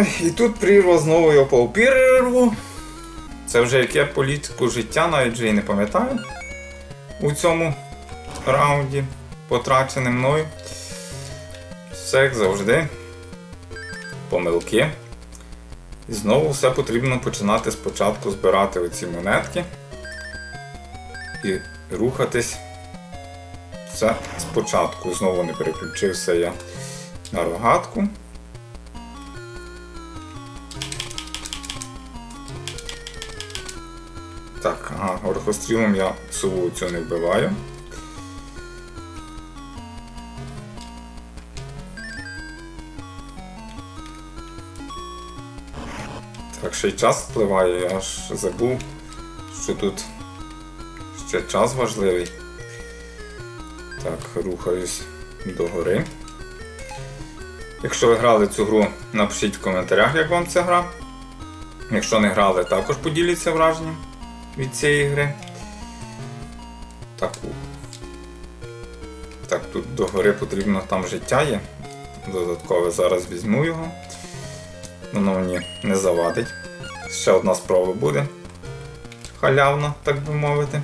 І тут прірва знову я по перерву. Це вже яке політику життя, навіть вже і не пам'ятаю. У цьому раунді, потрачене мною. Все як завжди. Помилки. І знову все потрібно починати спочатку збирати оці монетки і рухатись все спочатку. Знову не переключився я на рогатку. Так, ага, орхострілом я сову цю не вбиваю. Так, ще й час впливає, я аж забув, що тут ще час важливий. Так, рухаюсь догори. Якщо ви грали цю гру, напишіть в коментарях, як вам ця гра. Якщо не грали, також поділіться враженням від цієї гри. Так, так тут догори потрібно, там життя є. Додаткове зараз візьму його. Воно мені не завадить. Ще одна спроба буде. Халявна, так би мовити.